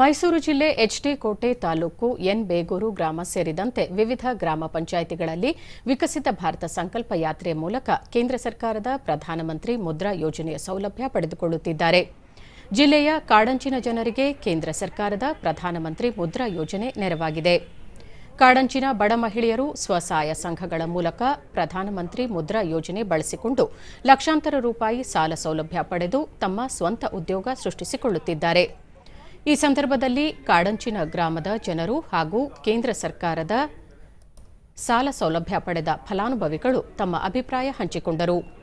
ಮೈಸೂರು ಜಿಲ್ಲೆ ಎಚ್ಡಿ ಕೋಟೆ ತಾಲೂಕು ಎನ್ ಬೇಗೂರು ಗ್ರಾಮ ಸೇರಿದಂತೆ ವಿವಿಧ ಗ್ರಾಮ ಪಂಚಾಯಿತಿಗಳಲ್ಲಿ ವಿಕಸಿತ ಭಾರತ ಸಂಕಲ್ಪ ಯಾತ್ರೆ ಮೂಲಕ ಕೇಂದ್ರ ಸರ್ಕಾರದ ಪ್ರಧಾನಮಂತ್ರಿ ಮುದ್ರಾ ಯೋಜನೆಯ ಸೌಲಭ್ಯ ಪಡೆದುಕೊಳ್ಳುತ್ತಿದ್ದಾರೆ. ಜಿಲ್ಲೆಯ ಕಾಡಂಚಿನ ಜನರಿಗೆ ಕೇಂದ್ರ ಸರ್ಕಾರದ ಪ್ರಧಾನಮಂತ್ರಿ ಮುದ್ರಾ ಯೋಜನೆ ನೆರವಾಗಿದೆ. ಕಾಡಂಚಿನ ಬಡ ಮಹಿಳೆಯರು ಸ್ವಸಹಾಯ ಸಂಘಗಳ ಮೂಲಕ ಪ್ರಧಾನಮಂತ್ರಿ ಮುದ್ರಾ ಯೋಜನೆ ಬಳಸಿಕೊಂಡು ಲಕ್ಷಾಂತರ ರೂಪಾಯಿ ಸಾಲ ಸೌಲಭ್ಯ ಪಡೆದು ತಮ್ಮ ಸ್ವಂತ ಉದ್ಯೋಗ ಸೃಷ್ಟಿಸಿಕೊಳ್ಳುತ್ತಿದ್ದಾರೆ. ಈ ಸಂದರ್ಭದಲ್ಲಿ ಕಾಡಂಚಿನ ಗ್ರಾಮದ ಜನರು ಹಾಗೂ ಕೇಂದ್ರ ಸರ್ಕಾರದ ಸಾಲ ಸೌಲಭ್ಯ ಪಡೆದ ಫಲಾನುಭವಿಗಳು ತಮ್ಮ ಅಭಿಪ್ರಾಯ ಹಂಚಿಕೊಂಡರು.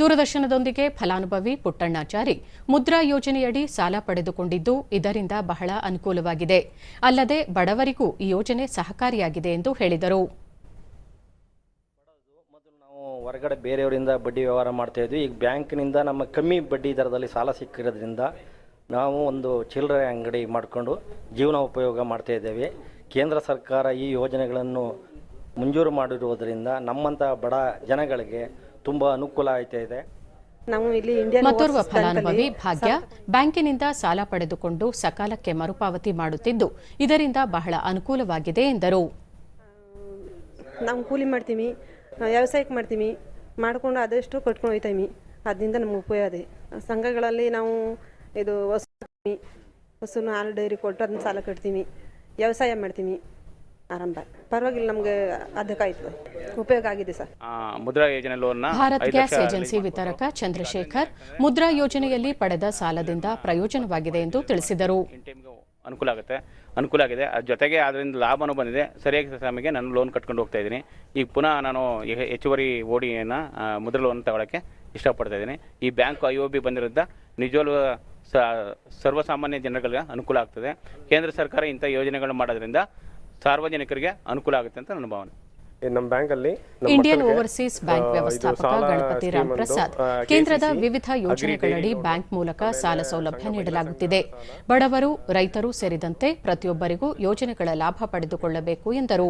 ದೂರದರ್ಶನದೊಂದಿಗೆ ಫಲಾನುಭವಿ ಪುಟ್ಟಣ್ಣಾಚಾರಿ ಮುದ್ರಾ ಯೋಜನೆಯಡಿ ಸಾಲ ಪಡೆದುಕೊಂಡಿದ್ದು ಇದರಿಂದ ಬಹಳ ಅನುಕೂಲವಾಗಿದೆ. ಅಲ್ಲದೆ ಬಡವರಿಗೂ ಈ ಯೋಜನೆ ಸಹಕಾರಿಯಾಗಿದೆ ಎಂದು ಹೇಳಿದರು. ಹೊರಗಡೆ ಬೇರೆಯವರಿಂದ ಬಡ್ಡಿ ವ್ಯವಹಾರ ಮಾಡ್ತಾ ಇದ್ವಿ. ಈಗ ಬ್ಯಾಂಕ್ನಿಂದ ನಮ್ಮ ಕಮ್ಮಿ ಬಡ್ಡಿ ದರದಲ್ಲಿ ಸಾಲ ಸಿಕ್ಕಿರೋದ್ರಿಂದ ನಾವು ಒಂದು ಚಿಲ್ಲರೆ ಅಂಗಡಿ ಮಾಡಿಕೊಂಡು ಜೀವನ ಉಪಯೋಗ ಮಾಡ್ತಾ ಇದ್ದೇವೆ. ಕೇಂದ್ರ ಸರ್ಕಾರ ಈ ಯೋಜನೆಗಳನ್ನು ಮಂಜೂರು ಮಾಡಿರುವುದರಿಂದ ನಮ್ಮಂಥ ಬಡ ಜನಗಳಿಗೆ ತುಂಬ ಅನುಕೂಲ ಆಯ್ತಾ ಇದೆ. ನಾವು ಇಲ್ಲಿ ಇಂಡಿಯನ್ ಮತ್ತೋರ್ವ ಫಲಾನುಭವಿ ಭಾಗ್ಯ ಬ್ಯಾಂಕಿನಿಂದ ಸಾಲ ಪಡೆದುಕೊಂಡು ಸಕಾಲಕ್ಕೆ ಮರುಪಾವತಿ ಮಾಡುತ್ತಿದ್ದು ಇದರಿಂದ ಬಹಳ ಅನುಕೂಲವಾಗಿದೆ ಎಂದರು. ನಾವು ಕೂಲಿ ಮಾಡ್ತೀವಿ ವ್ಯವಸಾಯಕ್ಕೆ ಮಾಡ್ತೀವಿ ಮಾಡಿಕೊಂಡು ಆದಷ್ಟು ಕಟ್ಕೊಂಡು ಹೋಗ್ತೀವಿ ಅದರಿಂದ ನಮ್ಗೆ ಉಪಯೋಗ ಇದೆ. ಸಂಘಗಳಲ್ಲಿ ನಾವು ಇದು ಹಸು ಹಸು ಹಸುನ ಹಾಲು ಡೈರಿ ಕೊಟ್ಟು ಅದನ್ನ ಸಾಲ ಕಟ್ತೀವಿ ವ್ಯವಸಾಯ ಮಾಡ್ತೀವಿ. ಆರಂಭ. ಪರವಾಗಿಲ್ಲ ನಮಗೆ ಅದಕ್ಕಾಯ್ತು ಉಪಯೋಗ ಆಗಿದೆ sir. Mudra Yojana loan Bharat gas agency ವಿತರಕ Chandrashekhar Mudra ಯೋಜನೆಯಲ್ಲಿ ಪಡೆದ ಸಾಲದಿಂದ ಪ್ರಯೋಜನವಾಗಿದೆ ಎಂದು ತಿಳಿಸಿದರು. ಅನುಕೂಲ ಆಗುತ್ತೆ. ಅನುಕೂಲ ಆಗಿದೆ. ಅದ್ರ ಜೊತೆಗೆ ಅದರಿಂದ ಲಾಭನೂ ಬಂದಿದೆ. ಸರಿಯಾಗಿ ಸಮಯಕ್ಕೆ ನಾನು ಲೋನ್ ಕಟ್ಕೊಂಡು ಹೋಗ್ತಾ ಇದ್ದೀನಿ. ಈಗ ಪುನಃ ನಾನು ಹೆಚ್ಚುವರಿ ಓಡಿಯನ್ನು ಮುದ್ರಾ ಲೋನ್ ತಗೊಳ್ಳೋಕ್ಕೆ ಇಷ್ಟಪಡ್ತಾ ಇದ್ದೀನಿ. ಈ ಬ್ಯಾಂಕ್ ಐ ಒ ಬಿ ಬಂದಿರೋದ್ರಿಂದ ನಿಜವಾಗ್ಲೂ ಸರ್ವಸಾಮಾನ್ಯ ಜನಗಳಿಗೆ ಅನುಕೂಲ ಆಗ್ತದೆ. ಕೇಂದ್ರ ಸರ್ಕಾರ ಇಂಥ ಯೋಜನೆಗಳು ಮಾಡೋದ್ರಿಂದ ಸಾರ್ವಜನಿಕರಿಗೆ ಅನುಕೂಲ ಆಗುತ್ತೆ ಅಂತ ನನ್ನ ಭಾವನೆ. ನಮ್ಮ ಬ್ಯಾಂಕ್ ಅಲ್ಲಿ ಇಂಡಿಯನ್ ಓವರ್ಸೀಸ್ ಬ್ಯಾಂಕ್ ವ್ಯವಸ್ಥಾಪಕ ಗಣಪತಿ ರಾಮ್ ಪ್ರಸಾದ್ ಕೇಂದ್ರದ ವಿವಿಧ ಯೋಜನೆಗಳಡಿ ಬ್ಯಾಂಕ್ ಮೂಲಕ ಸಾಲ ಸೌಲಭ್ಯ ನೀಡಲಾಗುತ್ತಿದೆ. ಬಡವರು ರೈತರು ಸೇರಿದಂತೆ ಪ್ರತಿಯೊಬ್ಬರಿಗೂ ಯೋಜನೆಗಳ ಲಾಭ ಪಡೆದುಕೊಳ್ಳಬೇಕು ಎಂದರು.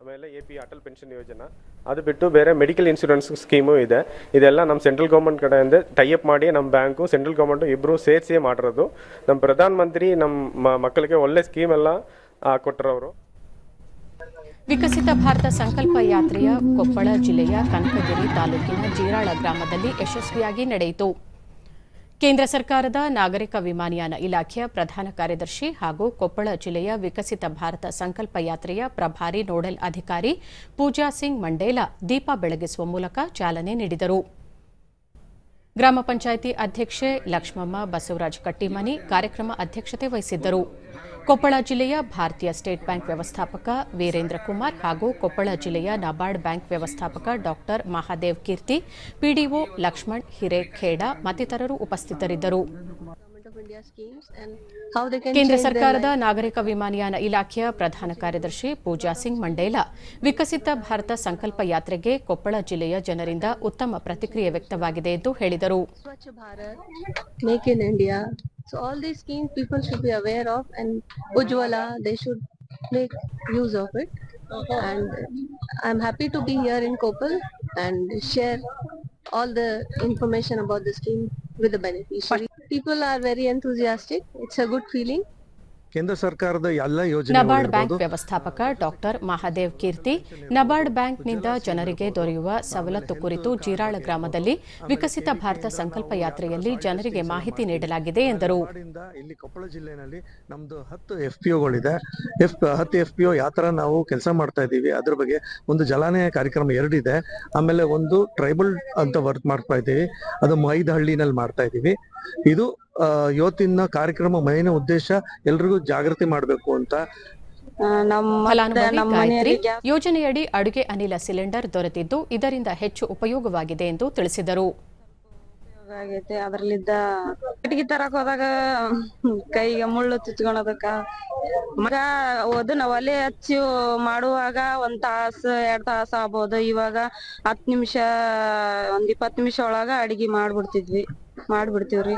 ಆಮೇಲೆ ಎ ಪಿ ಅಟಲ್ ಪೆನ್ಷನ್ ಯೋಜನಾ. ಅದು ಬಿಟ್ಟು ಬೇರೆ ಮೆಡಿಕಲ್ ಇನ್ಶೂರೆನ್ಸ್ ಸ್ಕೀಮು ಇದೆ. ಇದೆಲ್ಲ ನಮ್ಮ ಸೆಂಟ್ರಲ್ ಗೌರ್ಮೆಂಟ್ ಕಡೆಯಿಂದ ಟೈಅಪ್ ಮಾಡಿ ನಮ್ಮ ಬ್ಯಾಂಕು, ಸೆಂಟ್ರಲ್ ಗೌರ್ಮೆಂಟು ಇಬ್ಬರು ಸೇರಿಸಿ ಮಾಡಿರೋದು. ನಮ್ಮ ಪ್ರಧಾನ ಮಂತ್ರಿ ನಮ್ಮ ಮಕ್ಕಳಿಗೆ ಒಳ್ಳೆ ಸ್ಕೀಮ್ ಎಲ್ಲ ಕೊಟ್ಟರವರು ವಿಕಸಿತ ಭಾರತ ಸಂಕಲ್ಪ ಯಾತ್ರೆಯ ಕೊಪ್ಪಳ ಜಿಲ್ಲೆಯ ಕನಕಗಿರಿ ತಾಲೂಕಿನ ಜೀರಾಳ ಗ್ರಾಮದಲ್ಲಿ ಯಶಸ್ವಿಯಾಗಿ ನಡೆಯಿತು. ಕೇಂದ್ರ ಸರ್ಕಾರದ ನಾಗರಿಕ ವಿಮಾನಯಾನ ಇಲಾಖೆಯ ಪ್ರಧಾನ ಕಾರ್ಯದರ್ಶಿ ಹಾಗೂ ಕೊಪ್ಪಳ ಜಿಲ್ಲೆಯ ವಿಕಸಿತ ಭಾರತ ಸಂಕಲ್ಪ ಯಾತ್ರೆಯ ಪ್ರಭಾರಿ ನೋಡಲ್ ಅಧಿಕಾರಿ ಪೂಜಾ ಸಿಂಗ್ ಮಂಡೇಲಾ ದೀಪ ಬೆಳಗಿಸುವ ಮೂಲಕ ಚಾಲನೆ ನೀಡಿದರು. ಗ್ರಾಮ ಪಂಚಾಯಿತಿ ಅಧ್ಯಕ್ಷೆ ಲಕ್ಷ್ಮಮ್ಮ ಬಸವರಾಜ್ ಕಟ್ಟಿಮನಿ ಕಾರ್ಯಕ್ರಮ ಅಧ್ಯಕ್ಷತೆ ವಹಿಸಿದ್ದರು. ಕೊಪ್ಪಳ ಜಿಲ್ಲೆಯ ಭಾರತೀಯ ಸ್ಟೇಟ್ ಬ್ಯಾಂಕ್ ವ್ಯವಸ್ಥಾಪಕ ವೀರೇಂದ್ರ ಕುಮಾರ್ ಹಾಗೂ ಕೊಪ್ಪಳ ಜಿಲ್ಲೆಯ ನಬಾರ್ಡ್ ಬ್ಯಾಂಕ್ ವ್ಯವಸ್ಥಾಪಕ ಡಾಕ್ಟರ್ ಮಹಾದೇವ್ ಕೀರ್ತಿ, ಪಿಡಿಒ ಲಕ್ಷ್ಮಣ್ ಹಿರೇಖೇಡ ಮತ್ತಿತರರು ಉಪಸ್ಥಿತರಿದ್ದರು. ಕೇಂದ್ರ ಸರ್ಕಾರದ ನಾಗರಿಕ ವಿಮಾನಯಾನ ಇಲಾಖೆಯ ಪ್ರಧಾನ ಕಾರ್ಯದರ್ಶಿ ಪೂಜಾ ಸಿಂಗ್ ಮಂಡೇಲಾ, ವಿಕಸಿತ ಭಾರತ ಸಂಕಲ್ಪ ಯಾತ್ರೆಗೆ ಕೊಪ್ಪಳ ಜಿಲ್ಲೆಯ ಜನರಿಂದ ಉತ್ತಮ ಪ್ರತಿಕ್ರಿಯೆ ವ್ಯಕ್ತವಾಗಿದೆ ಎಂದು ಹೇಳಿದರು. So all these schemes people should be aware of and Ujjwala, they should make use of it. And I'm happy to be here in Koppal and share all the information about the scheme with the beneficiaries. People are very enthusiastic. It's a good feeling. ಕೇಂದ್ರ ಸರ್ಕಾರದ ಎಲ್ಲ NABARD bank ವ್ಯವಸ್ಥಾಪಕ doctor Mahadev Keerthi NABARD ಬ್ಯಾಂಕ್ನಿಂದ ಜನರಿಗೆ ದೊರೆಯುವ ಸವಲತ್ತು ಕುರಿತು ಜೀರಾಳ ಗ್ರಾಮದಲ್ಲಿ ವಿಕಸಿತ ಭಾರತ ಸಂಕಲ್ಪ ಯಾತ್ರೆಯಲ್ಲಿ ಜನರಿಗೆ ಮಾಹಿತಿ ನೀಡಲಾಗಿದೆ ಎಂದರು. ಇಲ್ಲಿ ಕೊಪ್ಪಳ ಜಿಲ್ಲೆನಲ್ಲಿ ನಮ್ದು ಹತ್ತು ಎಫ್ ಪಿ ಒಗಳಿದೆ. ಎಫ್ ಹತ್ತು ಎಫ್ ಪಿ ಒ ಯಾವ ತರ ನಾವು ಕೆಲಸ ಮಾಡ್ತಾ ಇದ್ದೀವಿ. ಅದ್ರ ಬಗ್ಗೆ ಒಂದು ಜಲಾನಯ ಕಾರ್ಯಕ್ರಮ ಎರಡಿದೆ. ಆಮೇಲೆ ಒಂದು ಟ್ರೈಬಲ್ ಅಂತ ವರ್ಕ್ ಮಾಡ್ತಾ ಇದ್ದೀವಿ. ಅದು ಮೈದಹಳ್ಳಿನಲ್ಲಿ ಮಾಡ್ತಾ ಇದ್ದೀವಿ. ಇದು ಆ, ಇವತ್ತಿನ ಕಾರ್ಯಕ್ರಮ ಮೈನ ಉದ್ದೇಶ ಎಲ್ರಿಗೂ ಜಾಗೃತಿ ಮಾಡಬೇಕು ಅಂತ. ಫಲಾನುಭವಿ ಯೋಜನೆಯಡಿ ಅಡುಗೆ ಅನಿಲ ಸಿಲಿಂಡರ್ ದೊರೆತಿದ್ದು ಇದರಿಂದ ಹೆಚ್ಚು ಉಪಯೋಗವಾಗಿದೆ ಎಂದು ತಿಳಿಸಿದರು. ಆಗೈತೆ ಅದ್ರಲ್ಲಿದ್ದ ಕಟ್ಟಿಗೆ ತರಕ್ ಹೋದಾಗ ಕೈಗೆ ಮುಳ್ಳು ಚುಚ್ಕೊಳದಕ್ಕ ಮಗ ಅದನ್ನ ಒಲೆ ಹಚ್ಚಿ ಮಾಡುವಾಗ ಒಂದ್ ತಾಸ ಎರಡ್ ತಾಸ ಆಗ್ಬೋದು. ಇವಾಗ ಹತ್ ನಿಮಿಷ ಒಂದ್ ಇಪ್ಪತ್ ನಿಮಿಷ ಒಳಗ ಅಡಿಗೆ ಮಾಡ್ಬಿಡ್ತಿದ್ವಿ. ಮಾಡ್ಬಿಡ್ತೀವ್ರಿ.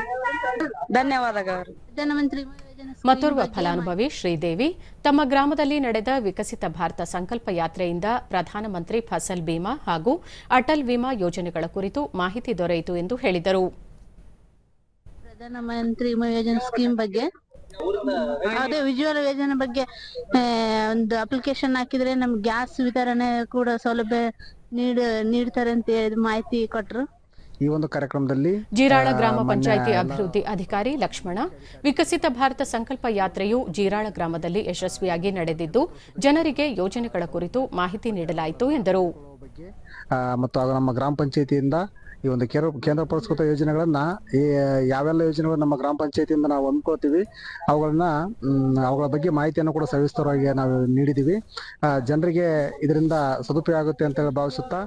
ಧನ್ಯವಾದಗಳು. ಪ್ರಧಾನಮಂತ್ರಿ ಮತ್ತೋರ್ವ ಫಲಾನುಭವಿ ಶ್ರೀದೇವಿ ತಮ್ಮ ಗ್ರಾಮದಲ್ಲಿ ನಡೆದ ವಿಕಸಿತ ಭಾರತ ಸಂಕಲ್ಪ ಯಾತ್ರೆಯಿಂದ ಪ್ರಧಾನಮಂತ್ರಿ ಫಸಲ್ ಬಿಮಾ ಹಾಗೂ ಅಟಲ್ ವಿಮಾ ಯೋಜನೆಗಳ ಕುರಿತು ಮಾಹಿತಿ ದೊರೆಯಿತು ಎಂದು ಹೇಳಿದರು. ಪ್ರಧಾನಮಂತ್ರಿ ವಿಮಾ ಯೋಜನೆ ಸ್ಕೀಮ್ ಬಗ್ಗೆ? ಅದೇ ವಿಜುವಲ್ ಯೋಜನೆ ಬಗ್ಗೆ ಒಂದು ಅಪ್ಲಿಕೇಶನ್ ಹಾಕಿದ್ರೆ ನಮ್ಗೆ ಗ್ಯಾಸ್ ವಿತರಣೆ ಕೂಡ ಸೌಲಭ್ಯ ನೀಡ ನೀಡ್ತಾರೆ ಅಂತ ಮಾಹಿತಿ ಕೊಟ್ರು. ಈ ಒಂದು ಕಾರ್ಯಕ್ರಮದಲ್ಲಿ ಜೀರಾಳ ಗ್ರಾಮ ಪಂಚಾಯಿತಿ ಅಭಿವೃದ್ಧಿ ಅಧಿಕಾರಿ ಲಕ್ಷ್ಮಣ. ವಿಕಸಿತ ಭಾರತ ಸಂಕಲ್ಪ ಯಾತ್ರೆಯು ಜೀರಾಳ ಗ್ರಾಮದಲ್ಲಿ ಯಶಸ್ವಿಯಾಗಿ ನಡೆದಿದ್ದು ಜನರಿಗೆ ಯೋಜನೆಗಳ ಕುರಿತು ಮಾಹಿತಿ ನೀಡಲಾಯಿತು ಎಂದರು. ಮತ್ತು ಅದು ನಮ್ಮ ಗ್ರಾಮ ಪಂಚಾಯತಿಯಿಂದ ಈ ಒಂದು ಕೇಂದ್ರ ಕೇಂದ್ರ ಪುರಸ್ಕೃತ ಯೋಜನೆಗಳನ್ನ ಈ ಯಾವೆಲ್ಲ ಯೋಜನೆಗಳು ನಮ್ಮ ಗ್ರಾಮ ಪಂಚಾಯತಿಯಿಂದ ನಾವು ಅಂದ್ಕೊಳ್ತೀವಿ ಅವುಗಳನ್ನ ಅವುಗಳ ಬಗ್ಗೆ ಮಾಹಿತಿಯನ್ನು ಕೂಡ ಸವಿಸ್ತರವಾಗಿ ನಾವು ನೀಡಿದ್ದೀವಿ ಜನರಿಗೆ ಇದರಿಂದ ಸದುಪಯೋಗ ಆಗುತ್ತೆ ಅಂತ ಹೇಳಿ ಭಾವಿಸುತ್ತಾ